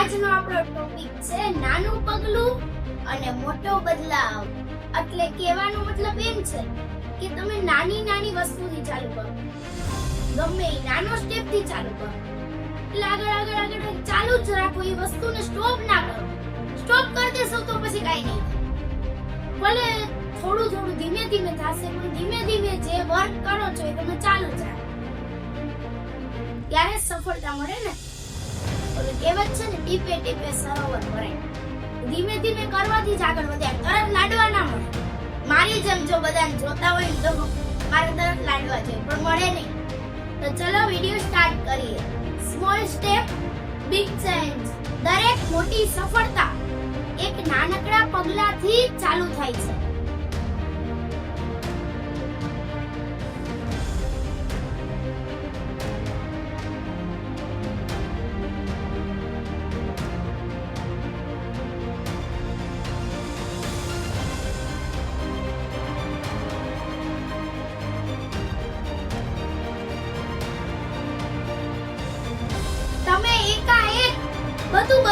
આજનો આપણો ટોપિક છે નાનું પગલું અને મોટો બદલાવ. એટલે કહેવાનો મતલબ એમ છે કે તમે નાની નાની વસ્તુથી ચાલુ કરો. ગમે એ નાનો સ્ટેપથી ચાલુ કરો. એટલે આગળ આગળ આગળ ચાલુ જ રાખો એ વસ્તુને સ્ટોપ ના કરો. સ્ટોપ કરી દેશો તો પછી કાઈ નહીં ભલે થોડું થોડું ધીમે ધીમે થશે, પણ ધીમે ધીમે જે વર્ક કરો છો એ તમે ચાલુ જ રાખો. ત્યારે સફળતા મળે ને? ઓલું કહેવત છે ને ટીપે ટીપે સરોવર ભરાય ધીમે ધીમે કરવાથી જ આગળ વધ્યા તરત લાડવા ના મળે. મારી જેમ જો બધાને જોતા હોય તો મારે તરત લાડવા છે પણ મળે નહીં. તો ચલો વિડિયો સ્ટાર્ટ કરીએ. સ્મોલ સ્ટેપ બિગ ચેન્જ દરેક મોટી સફળતા એક નાનકડા પગલાથી ચાલુ થાય છે.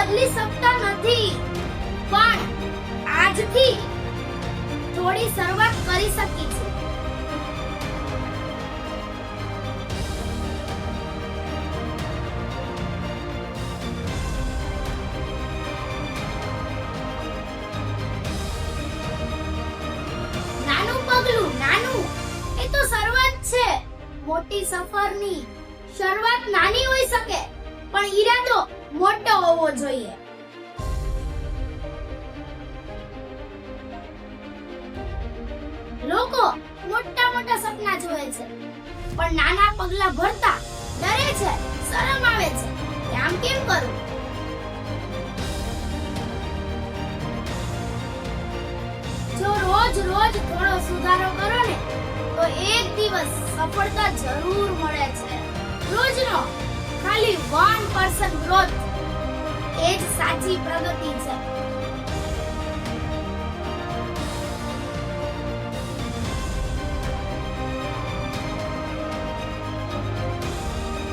બદલી શકતા નથી. પણ આજથી થોડી શરૂઆત કરી શકી છું પગલું, નાનું. એ તો શરૂઆત છે. મોટી સફરની શરૂઆત નાની હોઈ શકે. પણ ઈરાદો મોટો હોવો જોઈએ. લોકો મોટા મોટા સપના જોવે છે, પણ નાના પગલા ભરતા ડરે છે, શરમ આવે છે. કે આમ કેમ કરું? જો રોજ રોજ થોડો સુધારો કરો ને, તો એક દિવસ સફળતા જરૂર મળે છે. રોજનો ખાલી 1% ગ્રોથ એ જ સાચી પ્રગતિ છે.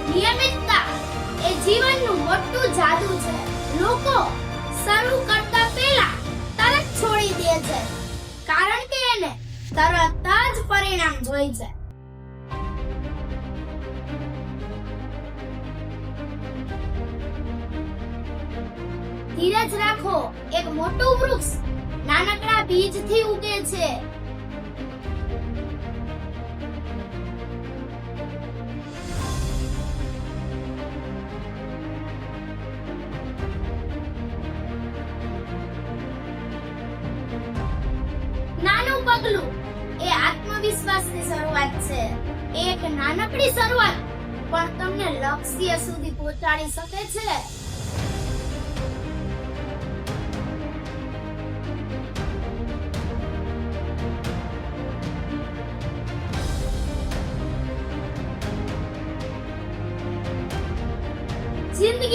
નિયમિતતા એ જીવનનું મોટું જાદુ છે. લોકો શરૂ કરતા પહેલા તરત છોડી દે છે. કારણ કે એને તરત જ પરિણામ જોઈ છે. ધીરજ રાખો, એક મોટું વૃક્ષ નાનકડા બીજથી ઉગે છે. નાનું પગલું એ આત્મવિશ્વાસની શરૂઆત છે. એક નાનકડી શરૂઆત પણ તમને લક્ષ્ય સુધી પહોંચાડી શકે છે.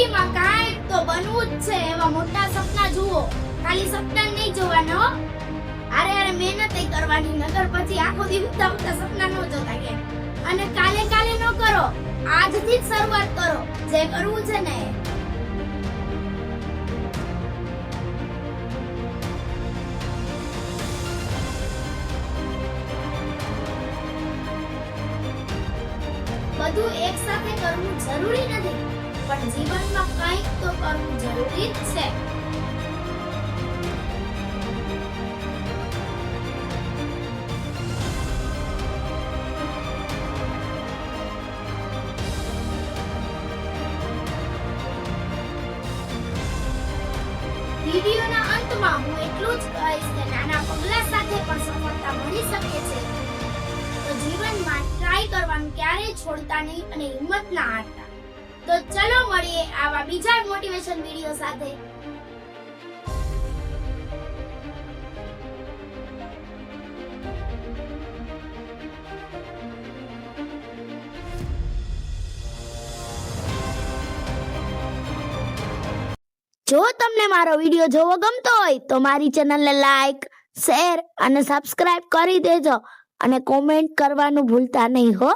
જિંદગીમાં કાંઈક તો બનવું જ છે એવા મોટા સપના જુઓ. ખાલી સપના નહીં જોવાનો અરે અરે મહેનત કરવાની નગર પછી આખો દિવસ મોટા સપના ન જોતા કે. અને કાલે કાલે ન કરો, આજથી જ શરૂઆત કરો, જે કરવું છે ને બધું એક સાથે કરવું જરૂરી નથી. પણ જીવનમાં કંઈક તો કરવું જરૂરી છે. વિડિયોના અંતમાં હું એટલું જ કહીશ કે નાના પગલા સાથે પણ સફળતા મળી શકે છે. તો જીવનમાં ટ્રાય કરવાનું ક્યારેય છોડતા નહીં અને હિંમત ના હારતા તો ચલો મળીએ આવા બીજા મોટિવેશન વીડિયો સાથે. જો તમને મારો વીડિયો જોવો ગમતો હોય, તો મારી ચેનલને લાઈક શેર અને સબસ્ક્રાઇબ કરી દેજો અને કોમેન્ટ કરવાનું ભૂલતા નહીં હો.